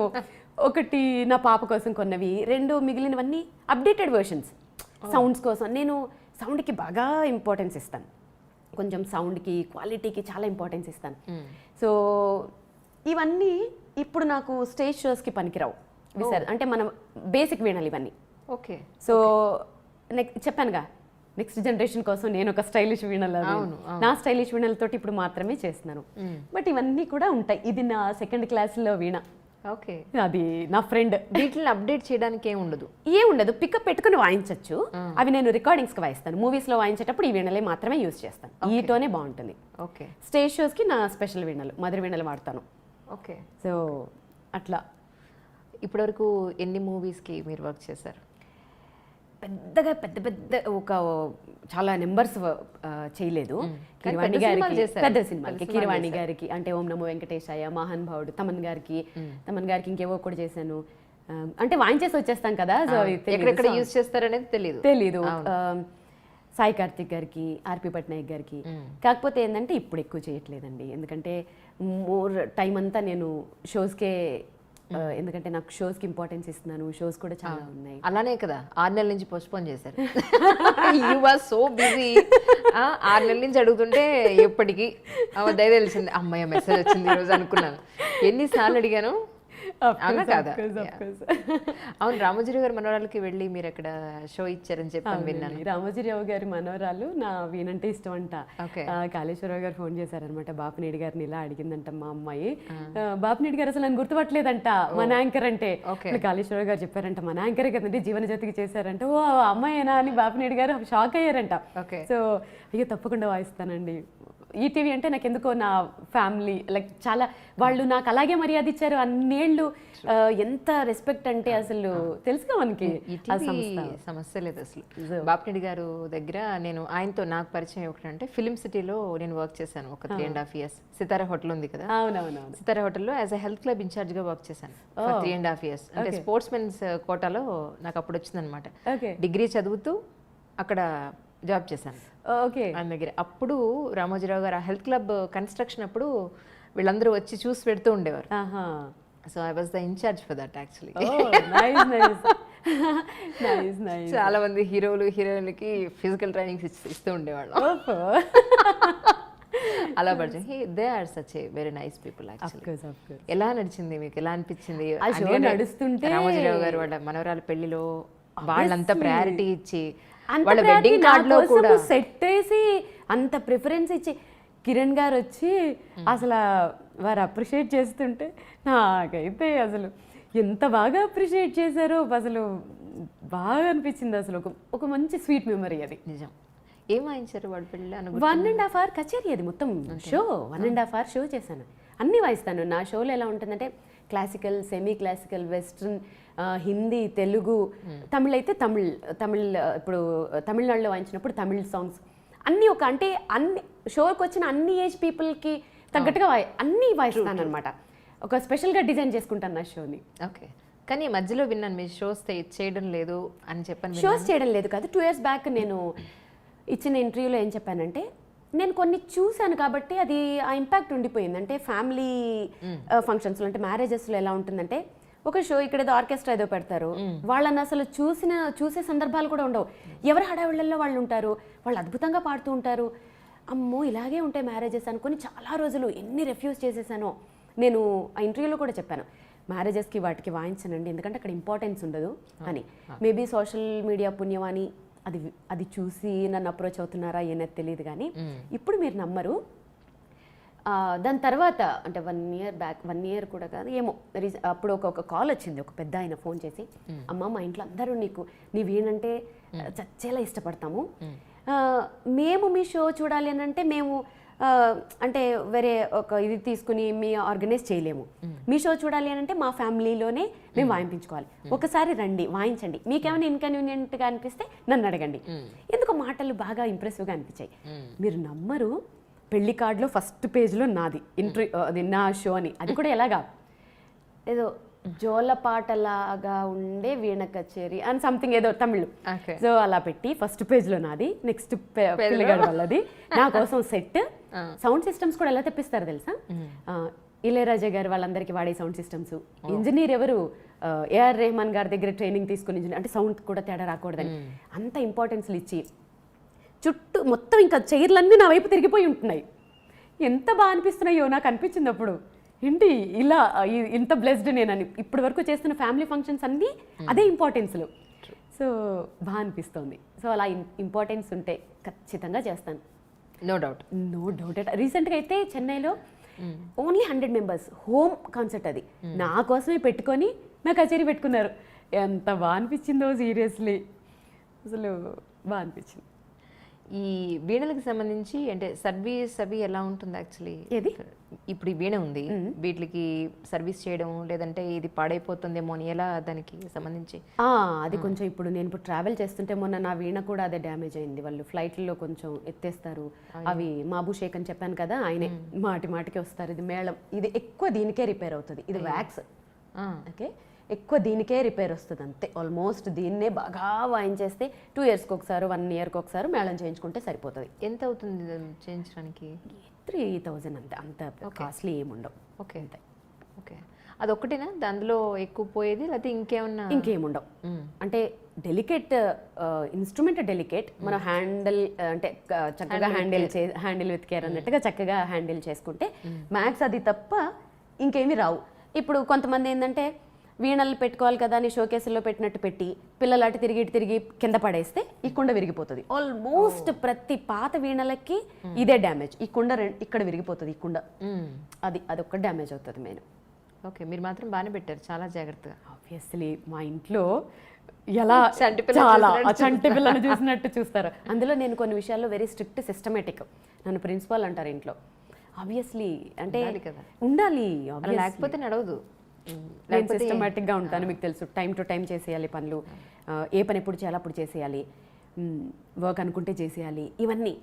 ఒకటి నా పాప కోసం కొన్నవి రెండు మిగిలినవన్నీ అప్డేటెడ్ వర్షన్స్ సౌండ్స్ కోసం. నేను సౌండ్కి బాగా ఇంపార్టెన్స్ ఇస్తాను. కొంచెం సౌండ్కి క్వాలిటీకి చాలా ఇంపార్టెన్స్ ఇస్తాను. సో ఇవన్నీ ఇప్పుడు నాకు స్టేజ్ షోస్కి పనికిరావు. విసర్ అంటే మనం బేసిక్ వీణాలు ఇవన్నీ. ఓకే సో నెక్స్ట్ చెప్పానుగా నెక్స్ట్ జనరేషన్ కోసం నేను ఒక స్టైలిష్ వీణల నా స్టైలిష్ వీణలతోటి ఇప్పుడు మాత్రమే చేస్తున్నాను. బట్ ఇవన్నీ కూడా ఉంటాయి. ఇది నా సెకండ్ క్లాస్లో వీణ. ఓకే అది నా ఫ్రెండ్ వీటిని అప్డేట్ చేయడానికి ఏం ఉండదు. ఏం ఉండదు. పికప్ పెట్టుకుని వాయించవచ్చు అవి నేను రికార్డింగ్స్కి వాయిస్తాను. మూవీస్లో వాయించేటప్పుడు ఈ వీణలే మాత్రమే యూజ్ చేస్తాను. ఈటోనే బాగుంటుంది. ఓకే స్టేజ్ షోస్కి నా స్పెషల్ వీణలు మధుర వీణలు వాడతాను. ఓకే సో అట్లా. ఇప్పటివరకు ఎన్ని మూవీస్కి మీరు వర్క్ చేశారు? పెద్దగా పెద్ద పెద్ద ఒక చాలా నెంబర్స్ చేయలేదు. కిరవాణి గారికి. పెద్ద సినిమాలకి సినిమాలు. కిరవాణి గారికి అంటే ఓం నమో వెంకటేశాయ మహాన్ భావుడు తమన్ గారికి తమన్ గారికి ఇంకేవో కూడా చేశాను. అంటే వాయించేసి వచ్చేస్తాం కదా సో. ఎక్కడెక్కడ యూజ్ చేస్తారనేది తెలియదు తెలీదు. సాయి కార్తిక్ గారికి ఆర్పి పట్నాయక్ గారికి. కాకపోతే ఏంటంటే ఇప్పుడు ఎక్కువ చేయట్లేదండి. ఎందుకంటే మోర్ టైం అంతా నేను షోస్కే ఎందుకంటే నాకు షోస్కి ఇంపార్టెన్స్ ఇస్తున్నాను షోస్ కూడా చాలా ఉన్నాయి. అలానే కదా ఆరు నెలల నుంచి పోస్ట్పోన్ చేశారు. యూ ఆర్ సో బిజీ ఆరు నెలల నుంచి అడుగుతుంటే ఎప్పటికీ దయ తెలిసింది. అమ్మాయి మెసేజ్ వచ్చింది ఈరోజు అనుకున్నాను. ఎన్నిసార్లు అడిగాను? అవునా కాదా. అవును రామోజీ గారి మనవరాలకి వెళ్ళి మీరు అక్కడ షో ఇచ్చారని చెప్పని విన్నాను. రామోజీరావు గారి మనవరాలు నా వీణంటే ఇష్టం అంట. కాళేశ్వరరావు గారు ఫోన్ చేశారనమాట బాపినేడి గారిని ఇలా అడిగిందంట మా అమ్మాయి. బాపినేడి గారు అసలు నన్ను గుర్తుపట్టలేదంట మన యాంకర్ అంటే. కాళేశ్వరరావు గారు చెప్పారంట మన యాంకరే కదండి జీవన జ్యోతికి చేశారంట. ఓ అమ్మాయేనా అని బాపినేడి గారు షాక్ అయ్యారంట. ఓకే. సో అయ్యో తప్పకుండా వాయిస్తానండి. ఈటీవీ అంటే నాకు ఎందుకో నా ఫ్యామిలీ లైక్ చాలా వాళ్ళు నాకు అలాగే మర్యాద ఇచ్చారు అన్నేళ్ళు ఎంత రెస్పెక్ట్ అంటే అసలు తెలుసుగా మనకి సమస్య లేదు అసలు. బాపిరెడ్డి గారు దగ్గర నేను ఆయనతో నాకు పరిచయం ఒకటంటే ఫిలిం సిటీలో నేను వర్క్ చేశాను ఒక three and half years Sitara hotel ఉంది కదా? సితారా హోటల్లో యాజ్ అ హెల్త్ క్లబ్ ఇన్ఛార్జ్గా వర్క్ చేశాను త్రీ అండ్ హాఫ్ ఇయర్స్ అంటే స్పోర్ట్స్ మెన్స్ కోటాలో నాకు అప్పుడు వచ్చిందనమాట డిగ్రీ చదువుతూ అక్కడ జాబ్ చేశాను. ఓకే. ఆయన దగ్గర. అప్పుడు రామోజీరావు గారు ఆ హెల్త్ క్లబ్ కన్స్ట్రక్షన్ అప్పుడు వీళ్ళందరూ వచ్చి చూసి పెడుతూ ఉండేవారు. ఆహా. So I was the incharge for that actually. చాలా మంది హీరోలు హీరోయిన్లకి ఫిజికల్ ట్రైనింగ్ ఇస్తూ ఉండేవాళ్ళు. అలా పరిచయం he they are such a very nice people ఎలా నడిచింది మీకు ఎలా అనిపించింది? నడుస్తుంటే- రామోజీరావు గారు వాళ్ళ మనవరాల పెళ్ళిలో వాళ్ళంతా ప్రయారిటీ ఇచ్చి వాళ్ళ వెడ్డింగ్ కూడా. సెట్ వేసి అంత ప్రిఫరెన్స్ ఇచ్చి కిరణ్ గారు వచ్చి అసలు వారు అప్రిషియేట్ చేస్తుంటే నాకైతే అసలు ఎంత బాగా అప్రిషియేట్ చేశారో అసలు బాగా అనిపించింది అసలు. ఒక ఒక మంచి స్వీట్ మెమరీ అది. నిజం. ఏం వాయించారు వాళ్ళ పెళ్ళి అను వన్ అండ్ హాఫ్ అవర్ కచేరీ అది మొత్తం show one and half hour show చేశాను. అన్నీ వాయిస్తాను. నా షోలో ఎలా ఉంటుందంటే classical semi classical western Hindi Telugu Tamil అయితే తమిళ్ తమిళ్ ఇప్పుడు తమిళనాడులో వాయించినప్పుడు తమిళ్ సాంగ్స్ అన్నీ ఒక అంటే అన్ని షోకి వచ్చిన అన్ని ఏజ్ పీపుల్కి తగ్గట్టుగా వాయి అన్నీ వాయిస్తాను అనమాట ఒక స్పెషల్గా డిజైన్ చేసుకుంటాను నా షోని ఓకే కానీ మధ్యలో విన్నాను మీ షోస్ చేయడం లేదు అని చెప్పని షోస్ చేయడం లేదు కాదు. టూ ఇయర్స్ బ్యాక్ నేను ఇచ్చిన ఇంటర్వ్యూలో ఏం చెప్పానంటే నేను కొన్ని చూశాను కాబట్టి అది ఆ ఇంపాక్ట్ ఉండిపోయింది. అంటే ఫ్యామిలీ ఫంక్షన్స్లో అంటే మ్యారేజెస్లో ఎలా ఉంటుందంటే ఒక షో ఇక్కడ ఏదో ఆర్కెస్ట్రా ఏదో పెడతారు. వాళ్ళని అసలు చూసిన చూసే సందర్భాలు కూడా ఉండవు. ఎవరి హడావిళ్ళల్లో వాళ్ళు ఉంటారు? వాళ్ళు అద్భుతంగా పాడుతూ ఉంటారు. అమ్మో ఇలాగే ఉంటాయి మ్యారేజెస్ అనుకొని చాలా రోజులు ఎన్ని రిఫ్యూజ్ చేసేసానో నేను ఆ ఇంటర్వ్యూలో కూడా చెప్పాను. మ్యారేజెస్కి వాటికి వాయించనండి ఎందుకంటే అక్కడ ఇంపార్టెన్స్ ఉండదు అని. మేబీ సోషల్ మీడియా పుణ్యమాని అది అది చూసి నన్ను అప్రోచ్ అవుతున్నారా ఏనది తెలియదు కానీ ఇప్పుడు మీరు నమ్మరు. ఆ, దాని తర్వాత అంటే one year back one year కూడా కాదు ఏమో అప్పుడు ఒక ఒక కాల్ వచ్చింది ఒక పెద్ద ఆయన ఫోన్ చేసి అమ్మ మా ఇంట్లో అందరూ నీకు నీ వీణంటే చచ్చేలా ఇష్టపడతాము. ఆ, మేము మీ షో చూడాలి అని అంటే మేము అంటే వేరే ఒక ఇది తీసుకుని మీ ఆర్గనైజ్ చేయలేము. మీ షో చూడాలి అని అంటే మా ఫ్యామిలీలోనే మేము వాయింపించుకోవాలి. ఒకసారి రండి వాయించండి. మీకేమైనా ఇన్కన్వీనియంట్గా అనిపిస్తే నన్ను అడగండి. ఎందుకు మాటలు బాగా ఇంప్రెసివ్గా అనిపించాయి. మీరు నమ్మరు పెళ్ళి కార్డులో ఫస్ట్ పేజ్లో నాది ఇంట్రీ అది నా షో అని. అది కూడా ఎలాగా? ఏదో జోలపాటలాగా ఉండే వీణ కచేరీ అని సంథింగ్ ఏదో తమిళ్. సో అలా పెట్టి ఫస్ట్ పేజ్లో నాది నెక్స్ట్ పిల్లగాడు వాళ్ళది నా కోసం సెట్ సౌండ్ సిస్టమ్స్ కూడా ఎలా తెప్పిస్తారు తెలుసా? ఇళయరాజా గారు వాళ్ళందరికీ వాడే సౌండ్ సిస్టమ్స్ ఇంజనీర్ ఎవరు? ఏఆర్ రెహమాన్ గారి దగ్గర ట్రైనింగ్ తీసుకుని engineer- అంటే సౌండ్ కూడా తేడా రాకూడదని. అంత ఇంపార్టెన్స్లు ఇచ్చి చుట్టూ మొత్తం ఇంకా చైర్లన్నీ నా వైపు తిరిగిపోయి ఉంటున్నాయి. ఎంత బాగా అనిపిస్తున్నాయో నాకు అనిపించింది అప్పుడు. ఏంటి ఇలా ఇంత బ్లెస్డ్ నేనని ఇప్పటి వరకు చేస్తున్న ఫ్యామిలీ ఫంక్షన్స్ అన్నీ అదే ఇంపార్టెన్స్లు సో బాగా అనిపిస్తుంది. సో అలా ఇంపార్టెన్స్ ఉంటే ఖచ్చితంగా చేస్తాను. No doubt no doubt at రీసెంట్గా అయితే చెన్నైలో only hundred members home concert అది. నా కోసమే పెట్టుకొని నా కచేరీ పెట్టుకున్నారు. ఎంత బాగా అనిపించిందో సీరియస్లీ అసలు బాగా అనిపించింది. ఈ వీణలకు సంబంధించి అంటే సర్వీస్ అవి ఎలా ఉంటుంది యాక్చువల్లీ ఏది? ఇప్పుడు ఈ వీణ ఉంది. వీటికి సర్వీస్ చేయడం లేదంటే ఇది పాడైపోతుందేమో అని ఎలా దానికి సంబంధించి? ఆ, అది కొంచెం ఇప్పుడు నేను ఇప్పుడు ట్రావెల్ చేస్తుంటే మొన్న నా వీణ కూడా అదే డ్యామేజ్ అయింది. వాళ్ళు ఫ్లైట్లో కొంచెం ఎత్తేస్తారు. అవి మాబు షేక్ అని చెప్పాను కదా ఆయనే మాటి మాటికి వస్తారు. ఇది మేళం. ఇది ఎక్కువ దీనికే రిపేర్ అవుతుంది. ఇది వ్యాక్స్ ఓకే? ఎక్కువ దీనికే రిపేర్ వస్తుంది అంతే. ఆల్మోస్ట్ దీన్నే బాగా వాయించేస్తే టూ ఇయర్స్కి ఒకసారి వన్ ఇయర్కి ఒకసారి మేళం చేయించుకుంటే సరిపోతుంది. ఎంత అవుతుంది చేయించడానికి? త్రీ థౌజండ్ అంతే అంత కాస్ట్లీ ఏముండవు ఓకే ఓకే అదొక్కటేనా? దానిలో ఎక్కువ పోయేది లేకపోతే ఇంకేమన్నా? ఇంకేముండవు అంటే డెలికేట్ ఇన్స్ట్రుమెంట్ డెలికేట్ మనం హ్యాండిల్ అంటే క- చక్కగా హ్యాండిల్ చే హ్యాండిల్ విత్ కేర్ అన్నట్టుగా చక్కగా హ్యాండిల్ చేసుకుంటే మ్యాక్స్ అది తప్ప ఇంకేమీ రావు. ఇప్పుడు కొంతమంది ఏంటంటే వీణలు పెట్టుకోవాలి కదా అని షోకేసుల్లో పెట్టినట్టు పెట్టి పిల్లలు అటు తిరిగి ఇటు తిరిగి కింద పడేస్తే ఈ కుండ విరిగిపోతుంది. ఆల్మోస్ట్ ప్రతి పాత వీణలకి ఇదే డ్యామేజ్ ఈ కుండ ఇక్కడ విరిగిపోతుంది ఈ కుండ. అది అదొక్క డ్యామేజ్ అవుతుంది మెయిన్ ఓకే మీరు మాత్రం బాగానే పెట్టారు చాలా జాగ్రత్తగా. ఆబ్వియస్లీ మా ఇంట్లో ఎలా [LAUGHS] చాలా చంటి పిల్లలు [LAUGHS] చూసినట్టు చూస్తారు. అందులో నేను కొన్ని విషయాల్లో వెరీ స్ట్రిక్ట్ సిస్టమేటిక్ నన్ను ప్రిన్సిపాల్ అంటారు ఇంట్లో. ఆబ్వియస్లీ అంటే ఉండాలి. లేకపోతే నడవదు. నేను సిస్టమేటిక్గా ఉంటాను మీకు తెలుసు. టైం టు టైం చేసేయాలి పనులు. ఏ పని ఎప్పుడు చేయాలో అప్పుడు చేసేయాలి. వర్క్ అనుకుంటే చేసేయాలి. ఇవన్నీ.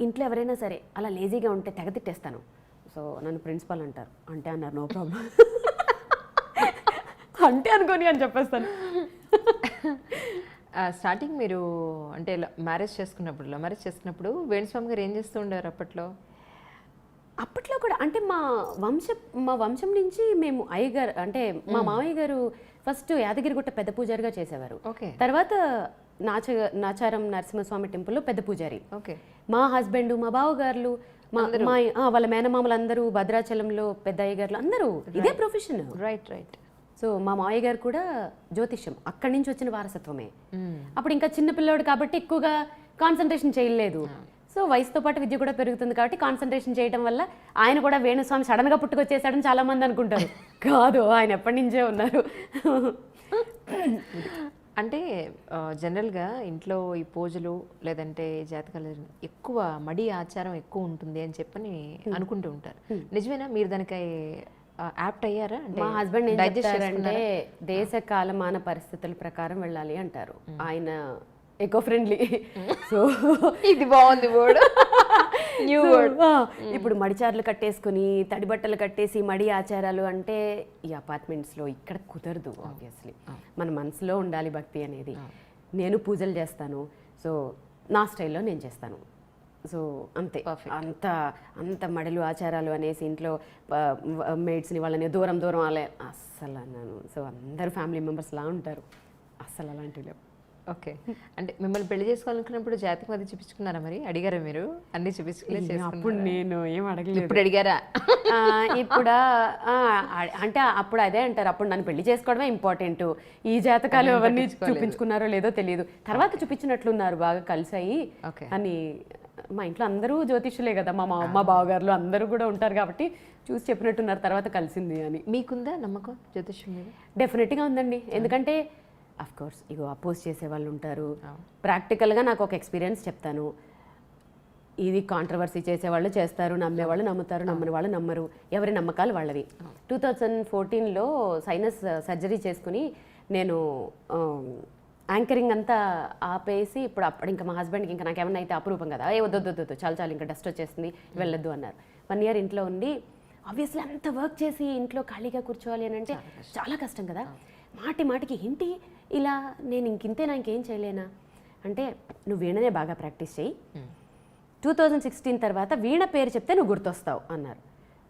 ఇంట్లో ఎవరైనా సరే అలా లేజీగా ఉంటే తెగ తిట్టేస్తాను. సో నన్ను ప్రిన్సిపల్ అంటారు. అంటే అన్నారు నో ప్రాబ్లం అంటే అనుకోని అని చెప్పేస్తాను. స్టార్టింగ్ మీరు అంటే మ్యారేజ్ చేసుకున్నప్పుడు మ్యారేజ్ చేసుకున్నప్పుడు వేణుస్వామి గారు ఏం చేస్తూ ఉండేవారు అప్పట్లో? అప్పట్లో కూడా అంటే మా వంశ మా వంశం నుంచి మేము అయ్యగారు అంటే మా మామయ్య గారు ఫస్ట్ యాదగిరిగుట్ట పెద్ద పూజారిగా చేసేవారు. తర్వాత నాచ నాచారం నరసింహస్వామి టెంపుల్లో పెద్ద పూజారి. ఓకే. మా హస్బెండ్ మా బావగారులు మా వాళ్ళ మేనమామలు అందరూ భద్రాచలంలో పెద్ద అయ్యగారులు అందరూ ఇదే ప్రొఫెషన్ రైట్ రైట్ సో మా మావయ్య గారు కూడా జ్యోతిష్యం అక్కడి నుంచి వచ్చిన వారసత్వమే. అప్పుడు ఇంకా చిన్న పిల్లోడు కాబట్టి ఎక్కువగా కాన్సన్ట్రేషన్ చేయలేదు. సో వయసుతో పాటు విద్య కూడా పెరుగుతుంది కాబట్టి కాన్సన్ట్రేషన్ చేయడం వల్ల ఆయన కూడా వేణుస్వామి సడన్గా పుట్టుకొచ్చేసాడని చాలా మంది అనుకుంటారు. [LAUGHS] కాదు ఆయన ఎప్పటి నుంచే ఉన్నారు. అంటే జనరల్గా ఇంట్లో ఈ పూజలు లేదంటే జాతకాలు ఎక్కువ మడి ఆచారం ఎక్కువ ఉంటుంది అని చెప్పని అనుకుంటూ ఉంటారు. నిజమేనా? మీరు దానికి యాప్ట్ అయ్యారా? అంటే మా హస్బెండ్ ఏం చెప్తారంటే దేశ కాలమాన పరిస్థితుల ప్రకారం వెళ్ళాలి అంటారు. ఆయన ఎకో ఫ్రెండ్లీ సో ఇది బాగుంది వర్డ్ న్యూ వర్డ్ ఇప్పుడు మడిచార్లు కట్టేసుకుని తడి బట్టలు కట్టేసి మడి ఆచారాలు అంటే ఈ apartments లో ఇక్కడ కుదరదు ఆబ్వియస్లీ మన మనసులో ఉండాలి భక్తి అనేది. నేను పూజలు చేస్తాను సో నా స్టైల్లో నేను చేస్తాను. సో అంతే. అంత అంత మడలు ఆచారాలు అనేసి ఇంట్లో మేడ్స్ని వాళ్ళని దూరం దూరం అలా అస్సలు అన్నాను సో అందరు ఫ్యామిలీ మెంబర్స్ లా ఉంటారు. అస్సలు అలాంటివి లేవు. ఓకే. అంటే మిమ్మల్ని పెళ్ళి చేసుకోవాలనుకున్నప్పుడు జాతకం అది చూపించుకున్నారా మరి? అడిగారా మీరు? అన్ని చూపించుకునే అప్పుడు నేను ఏం అడగలేదు. ఇప్పుడు అడిగారా? ఆ, ఇప్పుడు అంటే అప్పుడు అదే అంటారు. అప్పుడు నన్ను పెళ్ళి చేసుకోవడమే ఇంపార్టెంట్ ఈ జాతకాలు అవన్నీ చూపించుకున్నారో లేదో తెలియదు. తర్వాత చూపించినట్లున్నారు బాగా కలిసాయి. ఓకే. అని మా ఇంట్లో అందరూ జ్యోతిష్యులే కదా మా మా అమ్మ బావగారులు అందరూ కూడా ఉంటారు కాబట్టి చూసి చెప్పినట్టున్నారు తర్వాత కలిసింది అని. మీకుందా నమ్మకం జ్యోతిష్యం మీద? డెఫినెట్గా ఉందండి. ఎందుకంటే అఫ్ కోర్స్ ఇగో అపోజ్ చేసే వాళ్ళు ఉంటారు. ప్రాక్టికల్గా నాకు ఒక ఎక్స్పీరియన్స్ చెప్తాను. ఇది కాంట్రవర్సీ చేసేవాళ్ళు చేస్తారు నమ్మేవాళ్ళు నమ్ముతారు నమ్మని వాళ్ళు నమ్మరు. ఎవరి నమ్మకాలు వాళ్ళవి. టూ థౌజండ్ ఫోర్టీన్లో సైనస్ సర్జరీ చేసుకుని నేను యాంకరింగ్ అంతా ఆపేసి ఇప్పుడు అప్పుడు ఇంకా మా హస్బెండ్కి ఇంకా నాకు ఏమన్నా అయితే అపురూపం కదా. ఏ వద్దు వద్దు వద్దు చాలు చాలు ఇంకా డస్ట్ వచ్చేస్తుంది వెళ్ళొద్దు అన్నారు. వన్ ఇయర్ ఇంట్లో ఉండి ఆబ్వియస్లీ అంత వర్క్ చేసి ఇంట్లో ఖాళీగా కూర్చోవాలి అని అంటే చాలా కష్టం. కదా. మాటి మాటికి ఏంటి? ఇలా నేను ఇంకింతేనా ఇంకేం చేయలేనా? అంటే నువ్వు వీణనే బాగా ప్రాక్టీస్ చేయి టూ థౌజండ్ సిక్స్టీన్ తర్వాత వీణ పేరు చెప్తే నువ్వు గుర్తొస్తావు అన్నారు.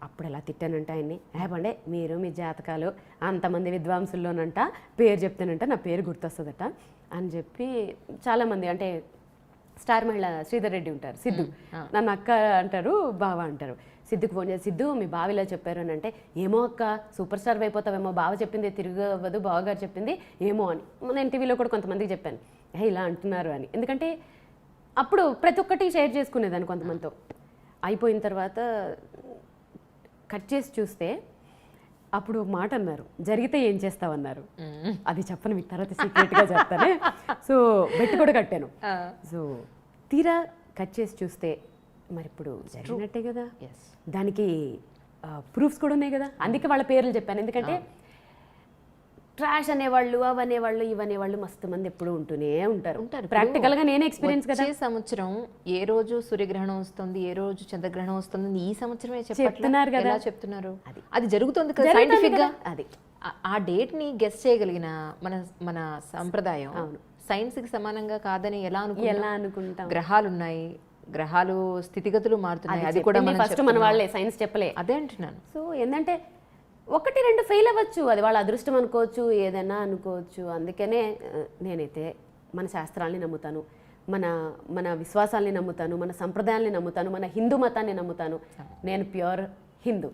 అప్పుడు ఎలా తిట్టానంట ఆయన్ని? ఏపండే మీరు మీ జాతకాలు అంతమంది విద్వాంసుల్లోనంట పేరు చెప్తేనంట నా పేరు గుర్తొస్తుందట అని చెప్పి చాలామంది అంటే స్టార్ మహిళ శ్రీధర్ రెడ్డి ఉంటారు సిద్ధు. నన్ను అక్క అంటారు బావ అంటారు. సిద్ధుకు ఫోన్ చేసి సిద్ధు మీ బావ ఇలా చెప్పారు అని అంటే ఏమో అక్క సూపర్ స్టార్ అయిపోతావేమో బావ చెప్పింది తిరగవదు బావగారు చెప్పింది ఏమో అని. నేను టీవీలో కూడా కొంతమందికి చెప్పాను. ఏ ఇలా అంటున్నారు అని. ఎందుకంటే అప్పుడు ప్రతి ఒక్కటి షేర్ చేసుకునేదాన్ని కొంతమందితో. అయిపోయిన తర్వాత కట్ చేసి చూస్తే అప్పుడు ఒక మాట అన్నారు. జరిగితే ఏం చేస్తావన్నారు? అది చెప్పను మీకు తర్వాత సీక్రెట్గా చెప్తానే. సో బెట్ కూడా కట్టాను. సో తీరా కట్ చేసి చూస్తే మరి ఇప్పుడు జరిగినట్టే కదా. దానికి ప్రూఫ్స్ కూడా ఉన్నాయి కదా. అందుకే వాళ్ళ పేర్లు చెప్పాను. ఎందుకంటే ట్రాష్ అనేవాళ్ళు అవనేవాళ్ళు ఇవనేవాళ్ళు మస్తు మంది ఎప్పుడు ఉంటూనే ఉంటారు. ఉంటారు. ప్రాక్టికల్గా నేనే ఎక్స్పీరియన్స్ కదా. సంవత్సరం ఏ రోజు సూర్యగ్రహణం వస్తుంది ఏ రోజు చంద్రగ్రహణం వస్తుంది ఈ సంవత్సరమే చెప్తున్నారు కదా. చెప్తున్నారు? అది. జరుగుతుంది కదా జరుగుతుంది సైంటిఫిక్గా? కదా. అది. ఆ- ఆ డేట్ని గెస్ చేయగలిగిన మన మన సంప్రదాయం సైన్స్కి సమానంగా కాదని ఎలా అనుకుంటాం ఎలా అనుకుంటాం? గ్రహాలు ఉన్నాయి గ్రహాలు స్థితిగతులు మారుతున్నాయి. అది కూడా మనం ఫస్ట్ మన వాళ్ళే సైన్స్ చెప్పలే. అదే అంటున్నాను. సో ఏంటంటే ఒకటి రెండు ఫెయిల్ అవ్వచ్చు. అది వాళ్ళ అదృష్టం అనుకోవచ్చు ఏదైనా అనుకోవచ్చు. అందుకనే నేనైతే మన శాస్త్రాల్ని నమ్ముతాను. మన మన విశ్వాసాల్ని నమ్ముతాను. మన సంప్రదాయాల్ని నమ్ముతాను. మన హిందూ మతాన్ని నమ్ముతాను. నేను ప్యూర్ హిందూ.